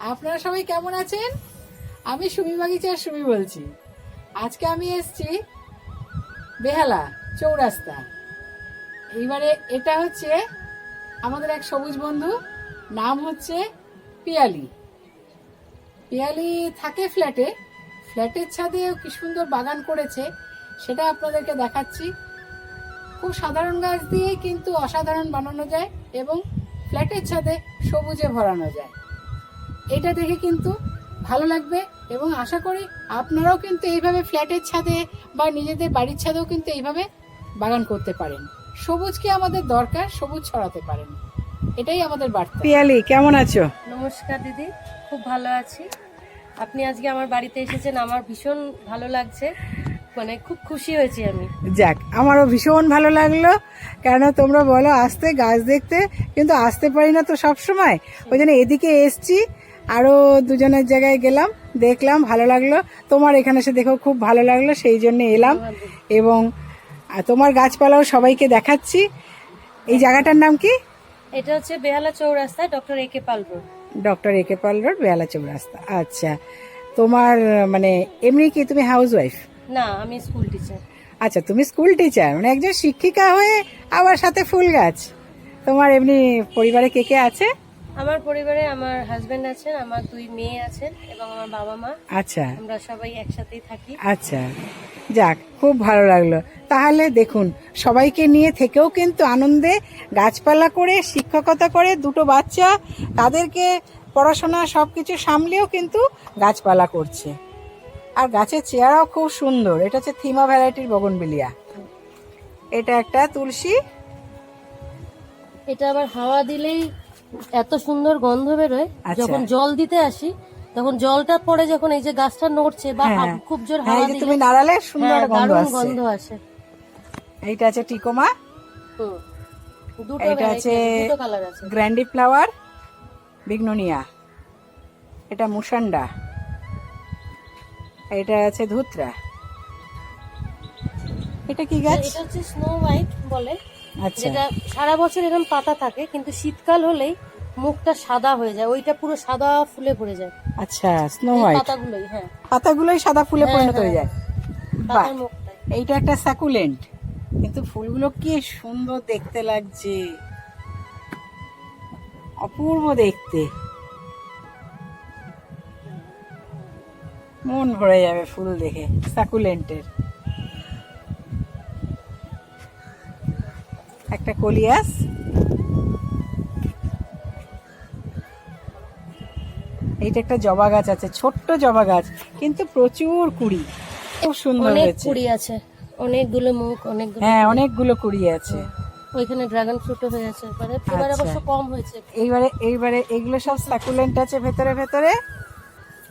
আপনারা সবাই কেমন আছেন? আমি সুমি বাগিচার সুমি বলছি। আজকে আমি এসছি বেহালা চৌরাস্তা। এইবারে এটা হচ্ছে আমাদের এক সবুজ বন্ধু, নাম হচ্ছে পিয়ালি। পিয়ালি থাকে ফ্ল্যাটে। ফ্ল্যাটের ছাদে কি সুন্দর বাগান করেছে, সেটা আপনাদেরকে দেখাচ্ছি। খুব সাধারণ গাছ দিয়েই কিন্তু অসাধারণ বানানো যায় এবং ফ্ল্যাটের ছাদে সবুজে ভরানো যায়। এটা দেখে কিন্তু ভালো লাগবে এবং আশা করি আপনারাও কিন্তু এইভাবে ফ্ল্যাটের ছাদে বা নিজেদের বাড়ির ছাদেও কিন্তু এইভাবে বাগান করতে পারেন। সবুজকে আমাদের দরকার সবুজ ছড়াতে পারেন। এটাই আমাদের বার্তা। পিয়ালি কেমন আছো? নমস্কার দিদি খুব ভালো আছি। আপনি আজকে আমার বাড়িতে এসেছেন আমার ভীষণ ভালো লাগছে। মানে খুব খুশি হয়েছি আমি। যাক আমারও ভীষণ ভালো লাগল। কেন তোমরা বলো আসতে গাছ দেখতে কিন্তু আসতে পারি না তো সব সময় ওই জন্য এদিকে এসছি আরও দুজনের জায়গায় গেলাম দেখলাম ভালো লাগল। তোমার এখানে এসে দেখো খুব ভালো লাগল সেই জন্য এলাম। এবং তোমার গাছপালাও সবাইকে দেখাচ্ছি। এই জায়গাটার নাম কি? এটা হচ্ছে Behala Chowrasta doctor A K Pal road. Doctor A K Pal road Behala Chowrasta. আচ্ছা তোমার মানে এমনি কি তুমি হাউস ওয়াইফ না আমি স্কুল টিচার। আচ্ছা তুমি স্কুল টিচার মানে একজন শিক্ষিকা হয়ে আবার সাথে ফুল গাছ। তোমার এমনি পরিবারে কে কে আছে? আমার পরিবারে আমার হাজবেন্ড আছেন আমার দুই মেয়ে আছেন এবং আমার বাবা মা। আচ্ছা। আমরা সবাই একসাথেই থাকি। আচ্ছা। যাক খুব ভালো লাগল। তাহলে দেখুন সবাইকে নিয়ে থেকেও কিন্তু আনন্দে গাছপালা করে শিক্ষকতা করে দুটো বাচ্চা তাদেরকে পড়াশোনা সবকিছু সামলেও কিন্তু গাছপালা করছে। আর গাছের চেয়ারাও খুব সুন্দর। এটা হচ্ছে থিমা ভ্যারাইটির বগনবিলিয়া। এটা একটা তুলসী। এটা আবার হাওয়া দিলেই এত সুন্দর গন্ধ বেরোয় আচ্ছা। যখন জল দিতে আসি তখন জলটা পড়ে যখন এই যে গাছটা নড়ছে বা হ্যাঁ। খুব জোর হ্যাঁ হাওয়া দিলে তুমি নাড়ালে সুন্দর হ্যাঁ, গন্ধ আসছে। গন্ধ আসে। এইটা আছে টিকোমা। এটা আছে গ্র্যান্ডি ফ্লাওয়ার বিগনোনিয়া। এটা মুসান্ডা। এটা আছে ধুত্রা। এটা কি গাছ? এটা হচ্ছে স্নো হোয়াইট বলে। যেটা সারা বছর এরকম পাতা থাকে কিন্তু শীতকাল হলেই মুখটা সাদা হয়ে যায়। ওইটা পুরো সাদা ফুলে ভরে যায়। আচ্ছা স্নো হোয়াইট পাতাগুলোই হ্যাঁ। পাতাগুলোই সাদা ফুলে হ্যাঁ, পরিণত হয়ে হ্যাঁ। যায়। বাহ। এইটা একটা স্যাকুলেন্ট কিন্তু ফুলগুলো কি সুন্দর দেখতে লাগছে। অপূর্ব দেখতে। মন ভরে যাবে ফুল দেখে সাকুলেন্টের একটা কলিয়াস এইটা একটা জবা গাছ আছে ছোট্ট জবা গাছ কিন্তু প্রচুর কুড়ি। খুব সুন্দর অনেক কুড়ি আছে অনেকগুলো মুখ অনেকগুলো হ্যাঁ অনেকগুলো কুড়ি আছে। ওইখানে ড্রাগন ফ্রুটও হয়ে আছে এবারে এবারে আচ্ছা। অবশ্য কম হয়েছে। এইবারে এইবারে এগুলো সব সাকুলেন্ট আছে ভেতরে ভেতরে?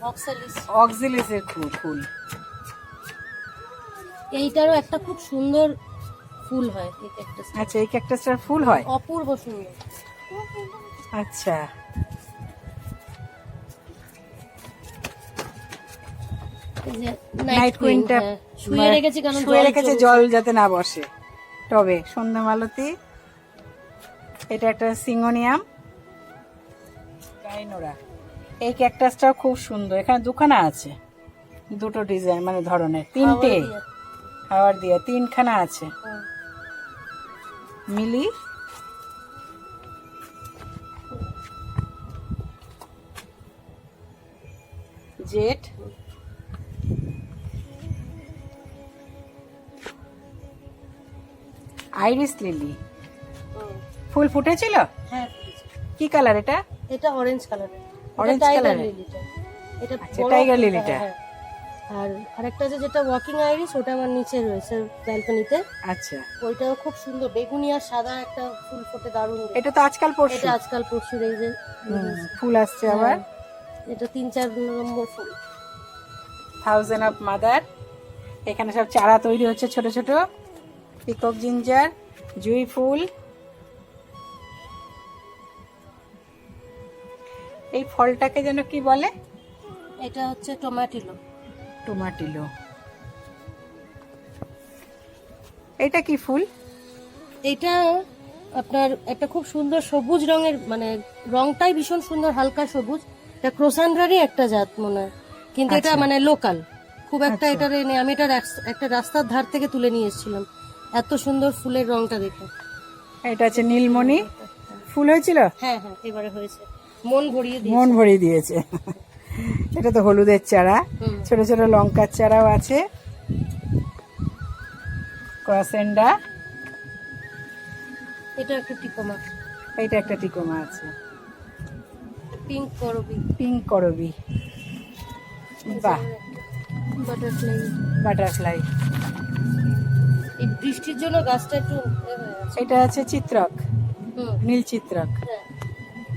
অক্সালিস অক্সিলিসের ফুল ফুল। এইটারও একটা খুব সুন্দর ফুল হয় এই আচ্ছা এই ক্যাকটাসটার ফুল হয়? অপূর্ব সুন্দর আচ্ছা। নাইট কুইনটা কুইনটা শুয়ে রেখেছি কারণ শুয়ে জল রেখেছে জল যাতে না বসে। টবে সন্ধ্যা মালতী এটা একটা সিঙ্গোনিয়াম গাইনোরা। এই ক্যাকটাসটাও খুব সুন্দর। এখানে দুখানা আছে। দুটো ডিজাইন মানে ধরনের। তিনটে। দিয়ে। খাবার দিয়ে। তিনখানা আছে। মিলি? জেট আইরিস লিলি। ফুল ফুটেছিল? হ্যাঁ কি কালার এটা? এটা অরেঞ্জ Orange টাইগার colour-এর? লিলিটা এটা আচ্ছা, বড় আর আরেকটা আছে যেটা ওয়াকিং আইরিস ওটা আমার নিচে রয়েছে ব্যালকনিতে আচ্ছা। ওইটাও খুব সুন্দর বেগুনি আর সাদা একটা ফুল ফোটে দারুণ। এটা তো আজকাল পরশু। এটা আজকাল পরশুর এই যে। ফুল আসছে আবার। হ্যাঁ। এটা তিন চার নম্বর ফুল। থাউজেন্ড অফ মাদার এখানে সব চারা তৈরি হচ্ছে ছোট ছোট। পিকক জিঞ্জার জুই ফুল এই ফলটাকে যেন কি বলে? এটা হচ্ছে টমেটিলো টোমাটিলো এটা কি ফুল? এটা আপনার একটা খুব সুন্দর সবুজ রঙের মানে রংটাই ভীষণ সুন্দর হালকা সবুজ। এটা ক্রোসান্ড্রারই একটা জাত মনে হয়। কিন্তু এটা আচ্ছা। মানে লোকাল। খুব একটা আচ্ছা। এটা নেই। আমি এটা একটা রাস্তার ধার থেকে তুলে নিয়ে এসেছিলাম। এত সুন্দর ফুলের রংটা দেখে। এটা হচ্ছে নীলমণি। ফুল হয়েছিল? হ্যাঁ হ্যাঁ এবারে হয়েছে। মন ভরিয়ে দিয়েছে। মন ভরিয়ে দিয়েছে। এটা তো হলুদের চারা। ছোট ছোট লঙ্কার চারাও আছে। ক্রসেন্ডা এটা একটু টিকোমা। এইটা একটা টিকোমা আছে। পিঙ্ক করবি। পিঙ্ক করবি। বাহ। বাটারফ্লাই। বাটারফ্লাই। এই বৃষ্টির জন্য গাছটা একটু এটা আছে চিত্রক। নীল চিত্রক। হ্যাঁ।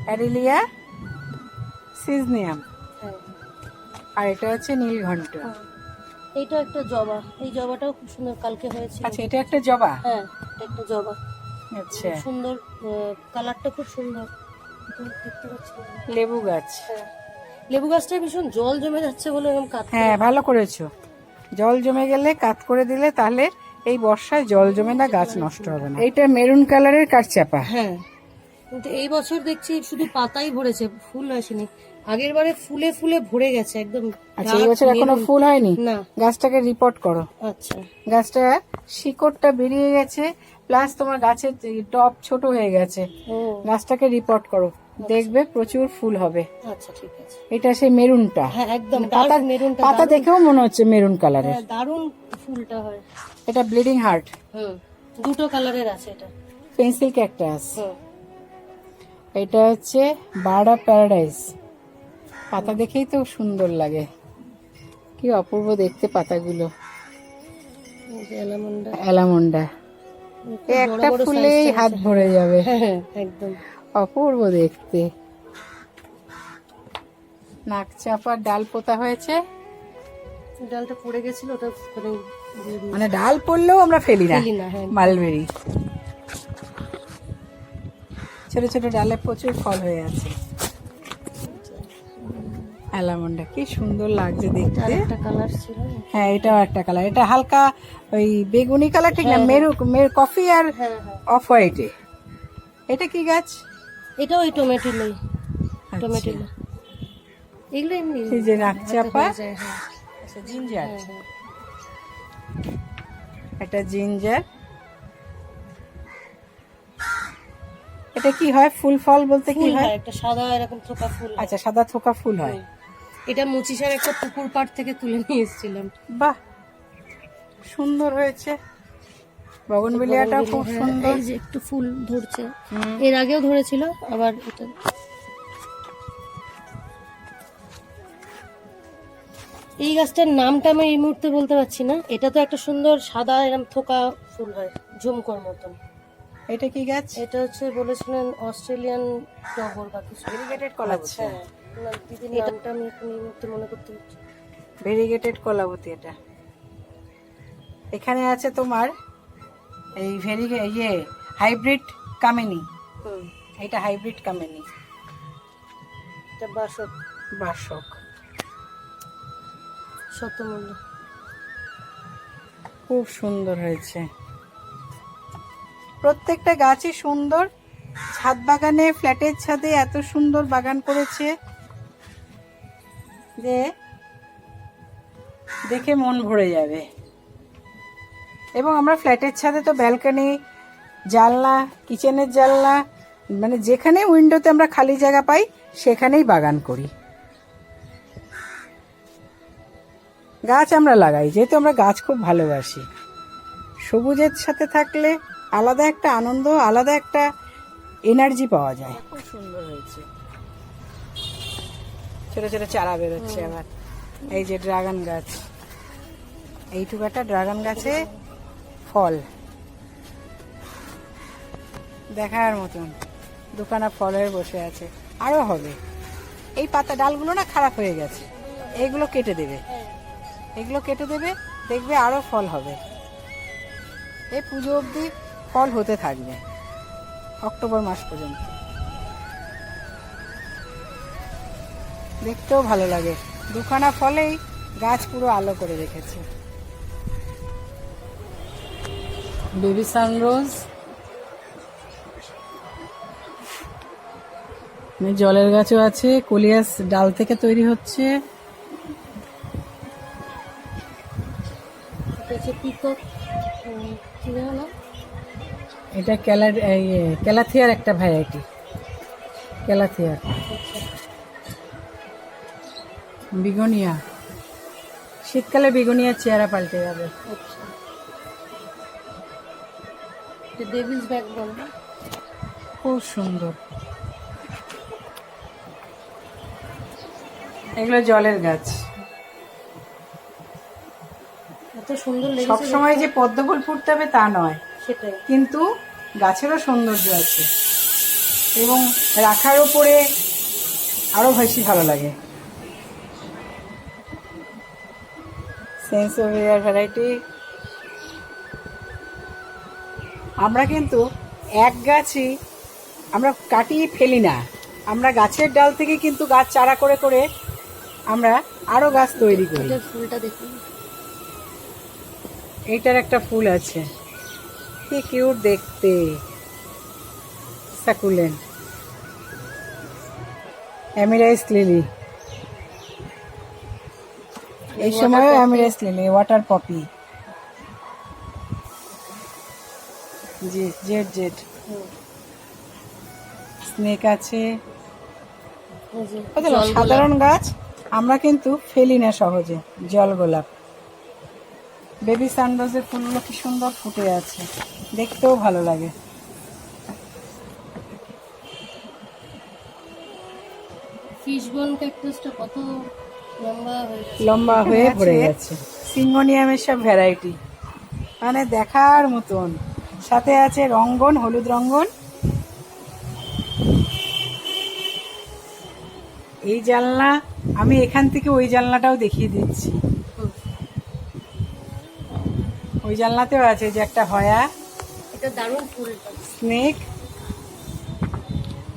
অ্যারিলিয়া সিজনিয়াম। আর এটা হচ্ছে নীলঘণ্ট হ্যাঁ। এইটা একটা জবা। এই জবাটাও খুব সুন্দর কালকে হয়েছে আচ্ছা এটা একটা জবা? হ্যাঁ এটা একটা জবা। আচ্ছা। সুন্দর কালারটা খুব সুন্দর। দেখতে পাচ্ছি লেবু গাছ। হ্যাঁ। লেবু গাছটা ভীষণ জল জমে যাচ্ছে বলে এরকম কাট হ্যাঁ ভালো করেছ। জল জমে গেলে কাত করে দিলে তাহলে এই বর্ষায় জল জমে না গাছ নষ্ট হবে না। এইটা মেরুন কালারের কাঠচাপা হ্যাঁ। কিন্তু এই বছর দেখছি শুধু পাতাই ভরেছে ফুল আসেনি। আগের বারে ফুলে ফুলে ভরে গেছে একদম আচ্ছা এই বছর এখনও ফুল হয়নি? না। গাছটাকে রিপোর্ট করো। আচ্ছা। গাছটা শিকড়টা বেরিয়ে গেছে প্লাস তোমার গাছের টপ ছোট হয়ে গেছে। গাছটাকে রিপোর্ট করো। দেখবে প্রচুর ফুল হবে। আচ্ছা ঠিক আছে। এটা সেই মেরুনটা। হ্যাঁ একদম পাতা ডার্ক মেরুনটা পাতা দেখেও মনে হচ্ছে মেরুন কালারের হ্যাঁ দারুণ ফুলটা হয়। এটা ব্লিডিং হার্ট হুম দুটো কালারের আছে এটা। পেন্সিল ক্যাকটাস এটা হচ্ছে অফ প্যারাডাইস পাতা দেখেই তো সুন্দর লাগে। কি অপূর্ব দেখতে পাতাগুলো। অ্যালামন্ডা একটা ফুলেই হাত ভরে যাবে। হ্যাঁ হ্যাঁ, একদম। অপূর্ব দেখতে। নাক চাপার ডাল পোতা হয়েছে। ডালটা পড়ে গেছিল ওটা মানে। মানে ডাল পড়লেও আমরা ফেলি না। ফেলি না হ্যাঁ। মালবেরি। ছোট ছোট ডালে প্রচুর ফল হয়ে আছে। অ্যালামন্ডা কি সুন্দর লাগছে দেখতে। একটা কালার ছিল। হ্যাঁ এটাও একটা কালার। এটা হালকা ওই বেগুনি কালার ঠিক না? মেরু মেরু কফি আর হ্যাঁ হ্যাঁ। অফ হোয়াইটে এটা কি গাছ? এটা ওই টমেটো লই আচ্ছা। টমেটো এগুলো এমনি এই যে নাক চাপা। হয়ে যায়, হ্যাঁ। আচ্ছা জিঞ্জার। হ্যাঁ, হ্যাঁ। এটা জিঞ্জার। এটা কি হয়? ফুল ফল বলতে কি হয়? হয় একটা সাদা এরকম থোকা ফুল আচ্ছা সাদা থোকা ফুল হয়। এটা মুচিসার একটা পুকুর পাড় থেকে তুলে নিয়ে এসেছিলাম। বাহ সুন্দর হয়েছে। বগনবিলিয়াটাও খুব হ্যাঁ, সুন্দর। এই যে একটু ফুল ধরছে। এর আগেও ধরেছিল আবার এটা এই গাছটার নামটা আমি এই মুহূর্তে বলতে পারছি না। এটা তো একটা সুন্দর সাদা এরকম থোকা ফুল হয় ঝুমকোর মতন। এটা কি গাছ? এটা হচ্ছে বলেছিলেন অস্ট্রেলিয়ান টগর বা কিছু। হ্যাঁ না, দিদির নামটা আমি এখন এই মুহূর্তে মনে করতে পারছি না। ভেরিগেটেড কলাবতী এটা। এখানে আছে তোমার এই ভেরি ইয়ে হাইব্রিড কামিনী। এটা হাইব্রিড কামিনী। এটা বাসক। বাসক। শতমূল্য খুব সুন্দর হয়েছে। প্রত্যেকটা গাছই সুন্দর। ছাদ বাগানে ফ্ল্যাটের ছাদে এত সুন্দর বাগান করেছে। যে দেখে মন ভরে যাবে। এবং আমরা ফ্ল্যাটের ছাদে তো ব্যালকনি, জানলা, কিচেনের জানলা মানে যেখানে উইন্ডোতে আমরা খালি জায়গা পাই, সেখানেই বাগান করি। গাছ আমরা লাগাই, যেহেতু আমরা গাছ খুব ভালোবাসি। সবুজের সাথে থাকলে আলাদা একটা আনন্দ, আলাদা একটা এনার্জি পাওয়া যায়। খুব সুন্দর হয়েছে। ছোট ছোট চারা বেরোচ্ছে আবার এই যে ড্রাগন গাছ। এইটুকু একটা ড্রাগন গাছে ফল। দেখার মতন। দোকানা ফল হয়ে বসে আছে। আরও হবে। এই পাতা ডালগুলো না খারাপ হয়ে গেছে। এইগুলো কেটে দেবে। এগুলো কেটে দেবে দেখবে আরও ফল হবে। এই পুজো অবধি ফল হতে থাকবে। অক্টোবর মাস পর্যন্ত। দেখতেও ভালো লাগে। দুখানা ফলেই গাছ পুরো আলো করে রেখেছে। Baby sunrose. জলের গাছও আছে কলিয়াস ডাল থেকে তৈরি হচ্ছে। এটা ক্যালাথিয়ার একটা ভ্যারাইটি ক্যালাথিয়ার। বিগনিয়া। শীতকালে বিগনিয়ার চেহারা পাল্টে যাবে। আচ্ছা। বলব খুব সুন্দর। এগুলো জলের গাছ। এত সুন্দর সব সময় যে পদ্ম ফুল ফুটতে হবে তা নয়। সেটাই। কিন্তু গাছেরও সৌন্দর্য আছে। এবং রাখার উপরে আরও বেশি ভালো লাগে। সেন্স ভ্যারাইটি আমরা কিন্তু এক গাছই আমরা কাটিয়ে ফেলি না। আমরা গাছের ডাল থেকে কিন্তু গাছ চারা করে করে আমরা আরও গাছ তৈরি করি। ফুলটা দেখুন। এইটার একটা ফুল আছে। কি কিউট দেখতে। Succulent amaryllis lily. এই সময়ও amaryllis lily water poppy Z Z Z snake আছে। গোলাপ। সাধারণ গাছ আমরা কিন্তু ফেলি না সহজে জল গোলাপ বেবি সানরোজের ফুলগুলো কি সুন্দর ফুটে আছে দেখতেও ভালো লাগে। ফিশবোন ক্যাকটাসটা কত লম্বা হয়ে পড়ে গেছে। সিঙ্গোনিয়ামের সব ভ্যারাইটি মানে দেখার মতন। সাথে আছে রঙ্গন হলুদ রঙ্গন। এই জানলা আমি এখান থেকে ওই জানলাটাও দেখিয়ে দিচ্ছি। ওই জানলাতেও আছে যে একটা হয়া। এটা দারুণ ফুলটা স্নেক।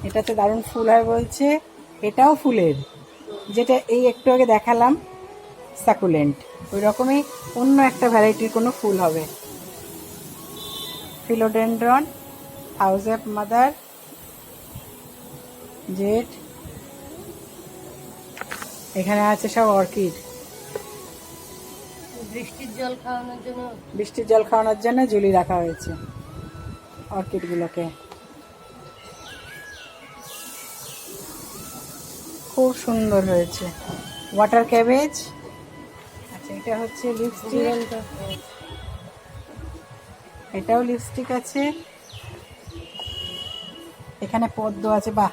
এটাতে দারুণ ফুল হয় বলছে। এটাও ফুলের। যেটা এই একটু আগে দেখালাম সাকুলেন্ট ওই রকমই অন্য একটা ভ্যারাইটির কোনো ফুল হবে। Philodendron house of mother jet এখানে আছে সব অর্কিড বৃষ্টির জল খাওয়ানোর জন্য বৃষ্টির জল খাওয়ানোর জন্য ঝুলি রাখা হয়েছে। অর্কিডগুলোকে খুব সুন্দর হয়েছে। ওয়াটার ক্যাবেজ আচ্ছা এটা হচ্ছে লিপস্টিক এটাও লিপস্টিক আছে। এখানে পদ্ম আছে বাহ।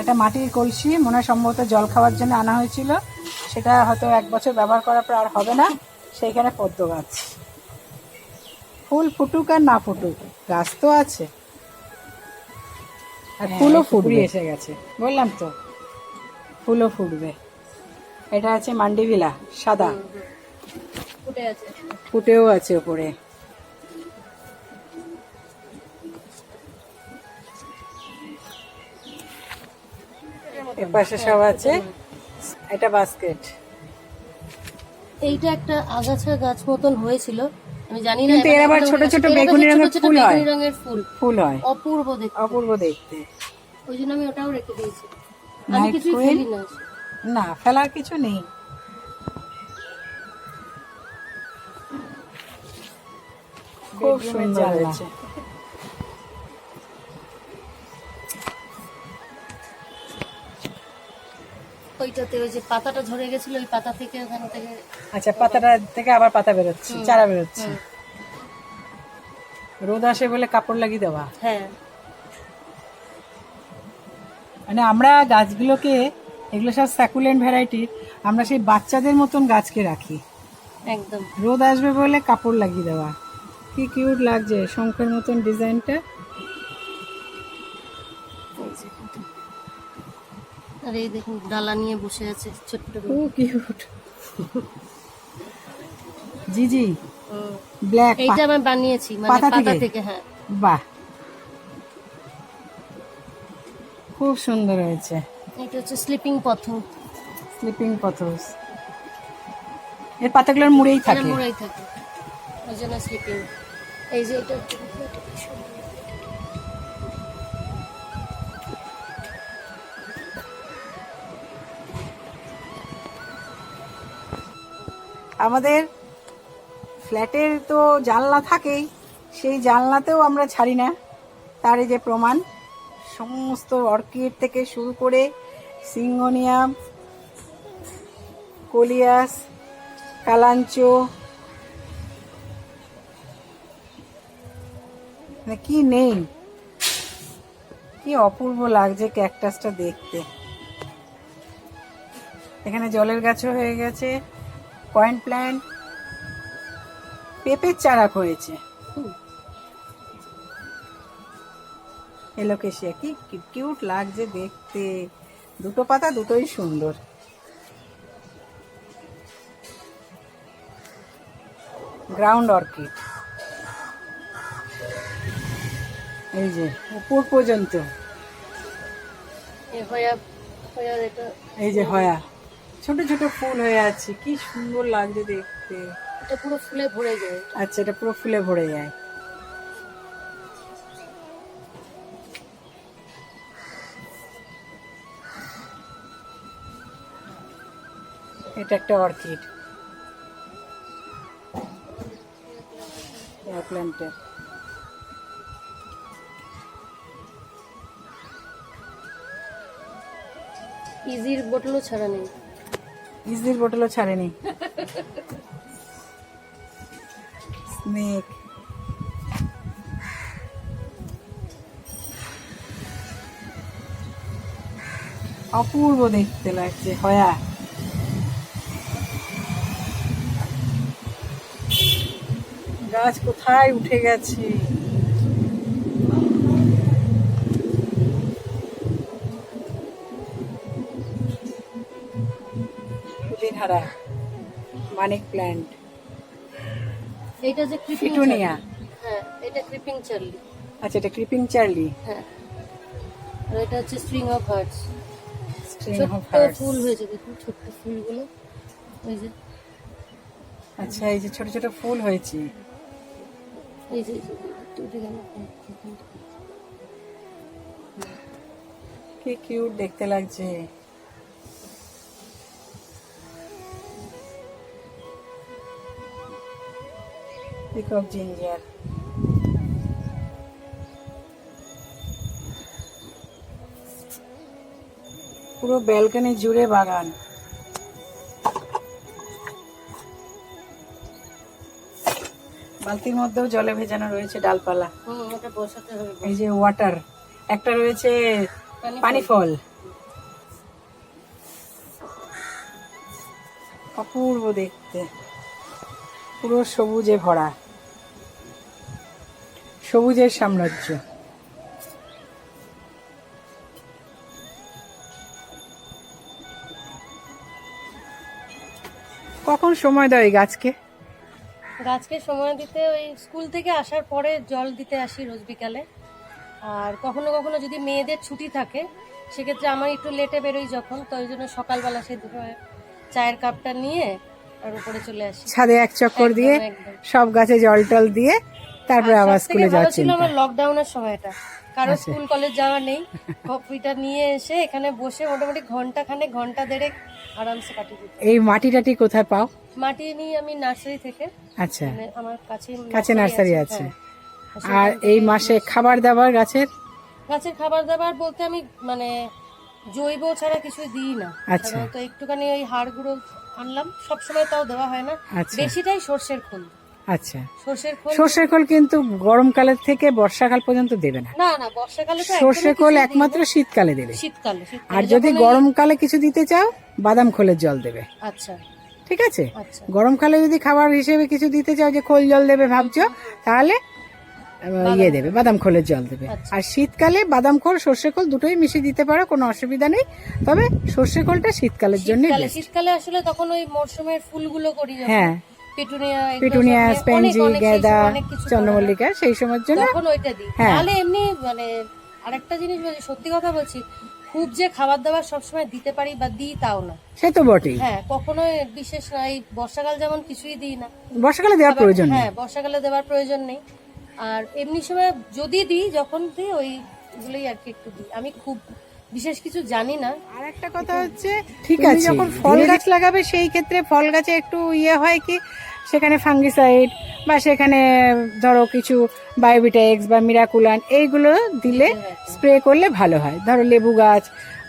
একটা মাটির কলসি মনে হয় সম্ভবত জল খাওয়ার জন্য আনা হয়েছিল। সেটা হয়তো এক বছর ব্যবহার করার পর আর হবে না। সেইখানে পদ্ম গাছ। ফুল ফুটুক আর না ফুটুক গাছ তো আছে। আর ফুলও ফুটবে। এসে গেছে। বললাম তো। ফুলও ফুটবে। এটা আছে মান্ডিভিলা সাদা। ফুটেও আছে ওপরে। এপাশে সব আছে। এটা বাস্কেট। এইটা একটা আগাছা গাছ মতন হয়েছিল। আমি জানি না কিন্তু এর আবার ছোট ছোট বেগুনি রঙের ফুল হয়। ফুল। ফুল হয়। অপূর্ব দেখতে। অপূর্ব দেখতে। ওই জন্য আমি ওটাও রেখে দিয়েছি। ফেলি না না ফেলার কিছু নেই। খুব সুন্দর হয়েছে ওইটাতে ওই যে পাতাটা ঝরে গেছিল ওই পাতা থেকে ওখান থেকে আচ্ছা পাতাটা থেকে আবার পাতা বেরোচ্ছে চারা বেরোচ্ছে। রোদ আসে বলে কাপড় লাগিয়ে দেওয়া। হ্যাঁ। মানে আমরা গাছগুলোকে এগুলো সব স্যাকুলেন্ট ভ্যারাইটির আমরা সেই বাচ্চাদের মতন গাছকে রাখি। একদম। রোদ আসবে বলে কাপড় লাগিয়ে দেওয়া। কি কিউট লাগছে শঙ্খের মতন ডিজাইনটা। আর এই দেখুন ডালা নিয়ে বসে আছে ছোট্ট খুব কিউট জি জি ব্ল্যাক এইটা আমি বানিয়েছি মানে পাতা? থেকে হ্যাঁ। বাহ। খুব সুন্দর হয়েছে। এটা হচ্ছে স্লিপিং পথর স্লিপিং পথর এর পাতাগুলো মুড়েই থাকে। মুড়েই থাকে। ওই জন্য স্লিপিং এই যে এটা আমাদের ফ্ল্যাটের তো জানলা থাকেই সেই জানলাতেও আমরা ছাড়ি না। তার এই যে প্রমাণ। সমস্ত অর্কিড থেকে শুরু করে সিঙ্গোনিয়াম কোলিয়াস, কালাঞ্চো মানে কি নেই? কি অপূর্ব লাগছে ক্যাকটাসটা দেখতে। এখানে জলের গাছও হয়ে গেছে, পয়েন্ট প্ল্যান্ট, পেঁপের চারা হয়েছে। এলোকেশিয়া। কি কিউট লাগছে দেখতে। দুটো পাতা দুটোই সুন্দর। গ্রাউন্ড অর্কিড এই যে উপর পর্যন্ত। এই যে হয়া। ছোট ছোট ফুল হয়ে আছে। কি সুন্দর লাগছে দেখতে। এটা পুরো ফুলে ভরে যায়। আচ্ছা এটা পুরো ফুলে ভরে যায়। এটা একটা অর্কিড। প্ল্যান্টের ইজির বোতলও ছাড়া নেই। ইজদির বোতলও ছাড়েনি। স্নেক অপূর্ব দেখতে লাগছে হয়া। গাছ কোথায় উঠে গেছে? পুদিনহারা মানিক প্ল্যান্ট। এইটা যে ক্রিপিং ফিটুনিয়া। হ্যাঁ এটা ক্রিপিং চার্লি। আচ্ছা এটা ক্রিপিং চার্লি। হ্যাঁ। আর এটা হচ্ছে string of hearts. String of hearts. ফুল হয়েছে দেখুন ছোট্ট ফুলগুলো। ওই যে। আচ্ছা এই যে ছোট ছোট ফুল হয়েছে। কি কিউট দেখতে লাগছে। পিকক জিঞ্জার পুরো ব্যালকনি জুড়ে বাগান। বালতির মধ্যেও জলে ভেজানো রয়েছে ডালপালা। এই যে ওয়াটার একটা রয়েছে পানি ফল। অপূর্ব দেখতে। পুরো সবুজে ভরা। সবুজের সাম্রাজ্য। কখন সময় দেয় গাছকে? গাছকে সময় দিতে ওই স্কুল থেকে আসার পরে জল দিতে আসি রোজ বিকালে। আর কখনো কখনো যদি মেয়েদের ছুটি থাকে সেক্ষেত্রে আমার একটু লেটে বেরোই যখন তো ওই জন্য সকালবেলা সে চায়ের কাপটা নিয়ে আর উপরে চলে আসি। ছাদে এক চক্কর দিয়ে। সব গাছে জল টল দিয়ে তারপরে আবার স্কুলে ভালো ছিল আমার লকডাউনের সময়টা। কারও আচ্ছা। স্কুল কলেজ যাওয়া নেই। কপিটা নিয়ে এসে এখানে বসে মোটামুটি ঘণ্টা খানে ঘণ্টা দেড়েক আরামসে কাটিয়ে এই মাটি টাটি কোথায় পাও? মাটি নিয়ে আমি নার্সারি থেকে আচ্ছা। মানে আমার কাছে কাছে নার্সারি আছে হ্যাঁ। আর এই মাসে খাবার দাবার গাছের? গাছের খাবার দাবার বলতে আমি মানে জৈব ছাড়া কিছু দিই না। আচ্ছা। সাধারণত একটুখানি ওই হাড় গুঁড়ো আনলাম সব সময় তাও দেওয়া হয় না। আচ্ছা। বেশিটাই সর্ষের খোল। আচ্ছা। সর্ষের খোল সর্ষের খোল কিন্তু গরমকালের থেকে বর্ষাকাল পর্যন্ত দেবে না। না না বর্ষাকালে তো সর্ষে খোল একমাত্র শীতকালে দেবে। শীতকালে শীতকালে আর যদি গরমকালে কিছু দিতে চাও বাদাম খোলের জল দেবে। আচ্ছা। ঠিক আছে? আচ্ছা। গরমকালে যদি খাবার হিসেবে কিছু দিতে চাও যে খোল জল দেবে ভাবছ তাহলে ইয়ে দেবে বাদাম খোলের জল দেবে। আচ্ছা। আর শীতকালে বাদাম খোল সর্ষে খোল দুটোই মিশিয়ে দিতে পারো কোনো অসুবিধা নেই। তবে সর্ষে খোলটা শীতকালের জন্য শীতকালে আসলে তখন ওই মরশুমের ফুলগুলো করি হ্যাঁ। পেটুনিয়া। চন্দ্রমল্লিকা সেই সময়ের জন্য তখন ওইটা দিই। হ্যাঁ। তাহলে এমনি মানে আরেকটা জিনিস বলছি সত্যি কথা বলছি খুব যে খাবার দাবার সবসময় দিতে পারি বা দিই তাও না। সে তো বটেই। হ্যাঁ কখনো বিশেষ না এই বর্ষাকাল যেমন কিছুই দিই না। বর্ষাকালে দেওয়ার প্রয়োজন হ্যাঁ বর্ষাকালে দেওয়ার প্রয়োজন নেই। আর এমনি সময় যদি দিই যখন দিই ওই গুলোই আর কি একটু দিই। আমি খুব বিশেষ কিছু জানি না। আর একটা কথা হচ্ছে ঠিক আছে। যখন যখন ফল গাছ লাগাবে সেই ক্ষেত্রে ফল গাছে একটু ইয়ে হয় কি সেখানে ফাঙ্গিসাইড বা সেখানে, ধরো কিছু বায়োবিটেক্স বা মিরাকুলান, এইগুলো দিলে স্প্রে করলে ভালো হয়। ধরো লেবু গাছ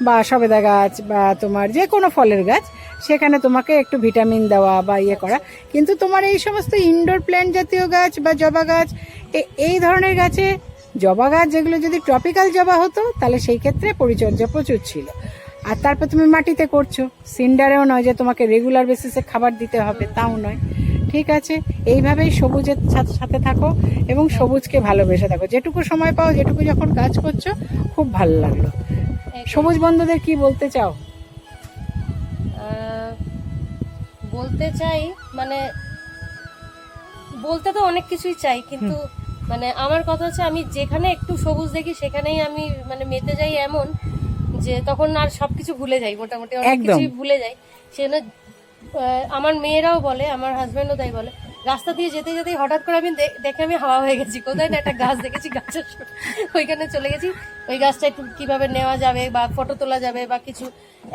বা সবেদা গাছ বা তোমার যে কোনো ফলের গাছ, সেখানে তোমাকে একটু ভিটামিন দেওয়া বা ইয়ে করা। কিন্তু তোমার এই সমস্ত ইনডোর প্ল্যান্ট জাতীয় গাছ বা জবা গাছ এই ধরনের গাছে জবা গাছ যেগুলো যদি ট্রপিক্যাল জবা হতো, তাহলে সেই ক্ষেত্রে পরিচর্যা প্রচুর ছিল। আর তারপর তুমি মাটিতে করছ। সিন্ডারেও নয় যে তোমাকে রেগুলার বেসিসে খাবার দিতে হবে, তাও নয়। ঠিক আছে? এইভাবেই সবুজের সাথে- থাকো এবং সবুজকে ভালোবেসে থাকো। যেটুকু সময় পাও যেটুকু যখন কাজ করছ খুব ভালো লাগল। সবুজ বন্ধুদের কি বলতে চাও? বলতে চাই মানে বলতে তো অনেক কিছুই চাই কিন্তু মানে আমার কথা হচ্ছে আমি যেখানে একটু সবুজ দেখি সেখানেই আমি মানে মেতে যাই এমন যে তখন আর সবকিছু ভুলে যাই মোটামুটি অনেক কিছুই ভুলে যাই। সেজন্য আমার মেয়েরাও বলে, আমার হাজব্যান্ডও তাই বলে, রাস্তা দিয়ে যেতে যেতেই হঠাৎ করে আমি দেখে আমি হাওয়া হয়ে গেছি। কোথায় না একটা গাছ দেখেছি, গাছের ওইখানে চলে গেছি। ওই গাছটা একটু কীভাবে নেওয়া যাবে বা ফটো তোলা যাবে বা কিছু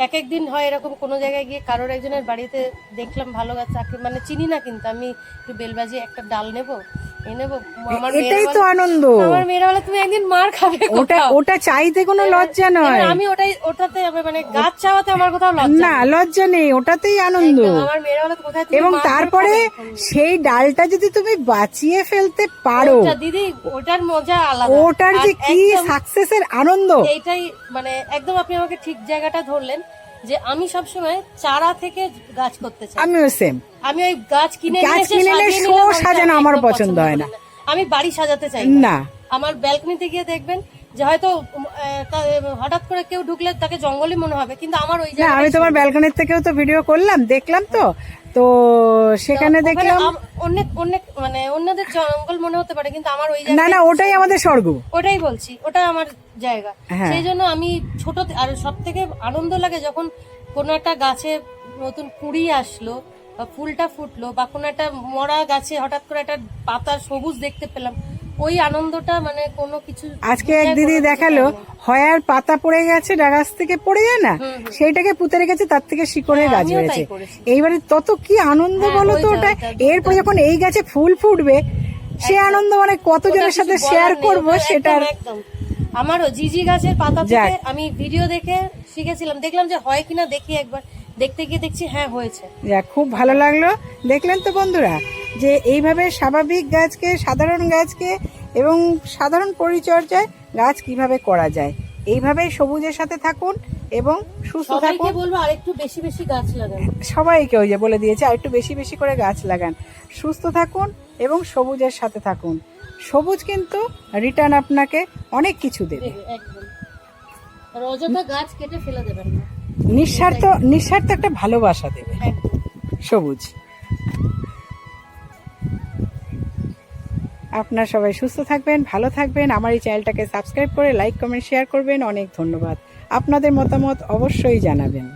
এক এক দিন হয় এরকম কোনো জায়গায় গিয়ে কারোর একজনের বাড়িতে দেখলাম ভালো গাছ তাকে মানে চিনি না কিন্তু আমি একটু বেলবাজি একটা ডাল নেব এই নেব। আমার মেয়েরা এটাই তো আনন্দ। আমার মেয়েরা বলে তুমি একদিন মার খাবে ওটা ওটা চাইতে কোনো লজ্জা নয়। আমি ওটাই ওটাতে আমি মানে গাছ চাওয়াতে আমার কোথাও লজ্জা না লজ্জা নেই ওটাতেই আনন্দ। নেই। আমার মেয়েরা বলে কোথায় এবং তারপরে সেই ডালটা যদি তুমি বাঁচিয়ে ফেলতে পারো দিদি ওটার মজা আলাদা। ওটার যে কি সাকসেসের আনন্দ। এইটাই মানে একদম আপনি আমাকে ঠিক জায়গাটা ধরলেন যে আমি সবসময় চারা থেকে গাছ করতে চাই। আমিও সেম আমি ওই গাছ কিনে গাছ কিনে শো সাজানো আমার পছন্দ হয় না। আমি বাড়ি সাজাতে চাই না। আমার ব্যালকনিতে গিয়ে দেখবেন যে হয়তো হঠাৎ করে কেউ ঢুকলে তাকে জঙ্গলই মনে হবে কিন্তু আমার ওই আমি তোমার ব্যালকনির থেকেও তো ভিডিও করলাম দেখলাম তো। তো সেখানে দেখলাম অনেক অনেক মানে অন্যদের জঙ্গল মনে হতে পারে কিন্তু আমার ওই না না ওটাই আমাদের স্বর্গ ওটাই বলছি ওটা আমার জায়গা হ্যাঁ। সেই জন্য আমি ছোট আর সব থেকে আনন্দ লাগে যখন কোনো একটা গাছে নতুন কুড়ি আসলো বা ফুলটা ফুটলো বা কোনো একটা মরা গাছে হঠাৎ করে একটা পাতা সবুজ দেখতে পেলাম ওই আনন্দটা মানে কোনো কিছু আজকে এক দিদি দেখাল হয়ার পাতা পড়ে গেছে গাছ থেকে পড়ে যায় না? সেইটাকে পুঁতে রেখেছে তার থেকে শিকড়ে হ্যাঁ, গাছ হয়েছে এইবারে তত কি আনন্দ হ্যাঁ, বলো তো ওটা এরপর যখন এই গাছে ফুল ফুটবে সে আনন্দ মানে কতজনের সাথে শেয়ার করব একদম আমারও জিজি গাছের পাতা। থেকে আমি ভিডিও দেখে শিখেছিলাম দেখলাম যে হয় কিনা দেখি একবার। দেখতে গিয়ে দেখছি হ্যাঁ হয়েছে। যাক খুব ভালো লাগল। দেখলেন তো বন্ধুরা? যে এইভাবে স্বাভাবিক গাছকে সাধারণ গাছকে এবং সাধারণ পরিচর্যায় গাছ কীভাবে করা যায়। এইভাবেই সবুজের সাথে থাকুন এবং সুস্থ থাকুন। বলব আরেকটু বেশি বেশি গাছ লাগানো। সবাইকে ওই যে বলে দিয়েছে আর একটু বেশি বেশি করে গাছ লাগান। সুস্থ থাকুন এবং সবুজের সাথে থাকুন। সবুজ কিন্তু রিটার্ন আপনাকে অনেক কিছু দেবে। দেবে, একদম। আর অযথা গাছ কেটে ফেলে দেবেন নিঃস্বার্থ নিঃস্বার্থ একটা ভালোবাসা দেবে। সবুজ। আপনার সবাই সুস্থ থাকবেন, ভালো থাকবেন। আমার এই চ্যানেলটাকে সাবস্ক্রাইব করে লাইক, কমেন্ট, শেয়ার করবেন। অনেক ধন্যবাদ। আপনাদের মতামত অবশ্যই জানাবেন।